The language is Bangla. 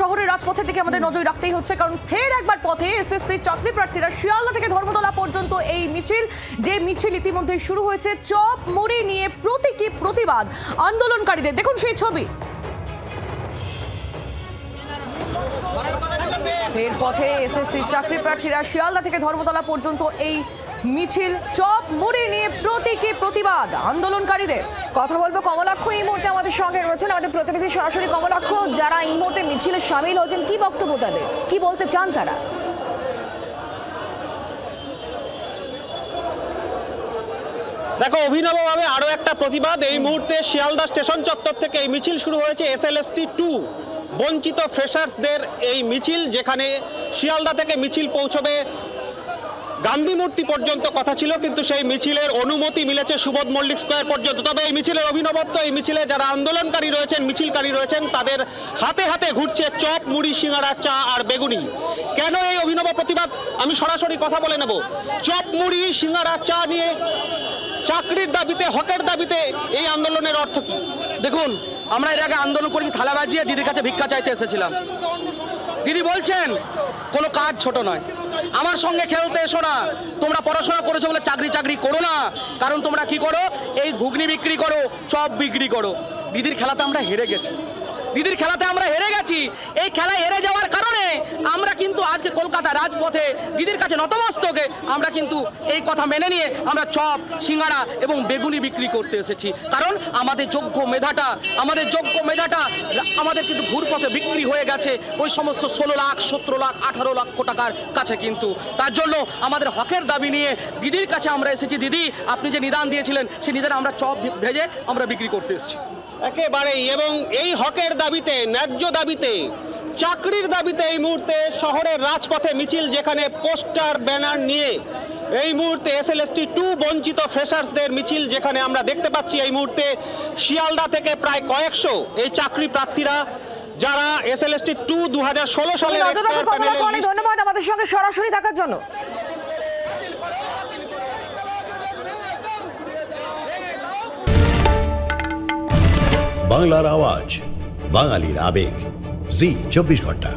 শহরের রাজপথের দিকে আমাদের নজর রাখতেই হচ্ছে, কারণ ফের একবার পথে এসএসসি চাকরি প্রার্থীরা শিয়ালদা থেকে ধর্মতলা পর্যন্ত এই মিছিল, যে মিছিল ইতিমধ্যে শুরু হয়েছে, চপ মুড়ি নিয়ে প্রতীকী প্রতিবাদ আন্দোলনকারীদের। দেখুন সেই ছবি। ফের পথে এসএসসি চাকরি প্রার্থীরা শিয়ালদা থেকে ধর্মতলা পর্যন্ত এই মিছিল, চপ মুড়ি নিয়ে প্রতীকী প্রতিবাদ আন্দোলনকারীদের। কথা বলব কমলাক্ষ, এই মুহূর্তে আমাদের সঙ্গে রয়েছেন আমাদের প্রতিনিধি সরাসরি কমলাক্ষ, যারা এই মুহূর্তে মিছিলে সামিল হয়েছেন। কি বক্তব্য তাদের কি বলতে চান তারা? দেখো, অভিনবভাবে আরও একটা প্রতিবাদ। এই মুহূর্তে শিয়ালদা স্টেশন চত্বর থেকে এই মিছিল শুরু হয়েছে, এসএলএসটি টু। বঞ্চিত ফ্রেশার্সদের এই মিছিল, যেখানে শিয়ালদা থেকে মিছিল পৌঁছবে গান্ধী মূর্তি পর্যন্ত কথা ছিল, কিন্তু সেই মিছিলের অনুমতি মিলেছে সুবোধ মল্লিক স্কোয়ার পর্যন্ত। তবে এই মিছিলের অভিনবত্ব, এই মিছিলে যারা আন্দোলনকারী রয়েছেন, মিছিলকারী রয়েছেন, তাদের হাতে হাতে ঘুরছে চপ, মুড়ি সিঙ্গারা চা আর বেগুনি। কেন এই অভিনব প্রতিবাদ? আমি সরাসরি কথা বলে নেব। চপ, মুড়ি সিঙ্গারা চা নিয়ে চাকরির দাবিতে, হকের দাবিতে এই আন্দোলনের অর্থ কি? দেখুন, আমরা এর আগে আন্দোলন করেছি, থালা বাজিয়ে দিদির কাছে ভিক্ষা চাইতে এসেছিলাম। দিদি বলছেন, কোনো কাজ ছোট নয়। আমার সঙ্গে খেলতে এসো না। তোমরা পড়াশোনা করেছ বলে চাকরি চাকরি করো না। কারণ তোমরা কি করো? এই ঘুগনি বিক্রি করো, চপ বিক্রি করো। দিদির খেলাতে আমরা হেরে গেছি। দিদির খেলাতে আমরা হেরে গেছি। এই খেলা হেরে যাওয়ার আজকে কলকাতা রাজপথে দিদির কাছে নতমস্তকে আমরা কিন্তু এই কথা মেনে নিয়ে আমরা চপ সিঙ্গারা এবং বেগুনি বিক্রি করতে এসেছি। কারণ আমাদের যোগ্য মেধাটা, আমাদের যোগ্য মেধাটা আমাদের কিন্তু ঘুরপথে বিক্রি হয়ে গেছে। ওই সমস্ত ষোলো লাখ, সতেরো লাখ, আঠারো লক্ষ টাকার কাছে কিন্তু। তার জন্য আমাদের হকের দাবি নিয়ে দিদির কাছে আমরা এসেছি। দিদি, আপনি যে নিদান দিয়েছিলেন, সেই নিদান আমরা চপ ভেজে আমরা বিক্রি করতে এসেছি। একেবারেই, এবং এই হকের দাবিতে, ন্যায্য দাবিতে চাকরির দাবিতে এই মুহূর্তে শহরের রাজপথে মিছিল যেখানে পোস্টার ব্যানার নিয়ে এই মুহূর্তে এস এসএলএসটি টু বঞ্চিত ফ্রেশার্সদের মিছিল যেখানে আমরা দেখতে পাচ্ছি এই মুহূর্তে শিয়ালদা থেকে প্রায় কয়েকশো এই চাকরি প্রার্থীরা যারা এসএলএসটি টু দু হাজার ষোলো অনেক ধন্যবাদ আমাদের সঙ্গে সরাসরি থাকার জন্য। বাংলার আওয়াজ বাঙালির আবেগ। জি চব্বিশ ঘণ্টা।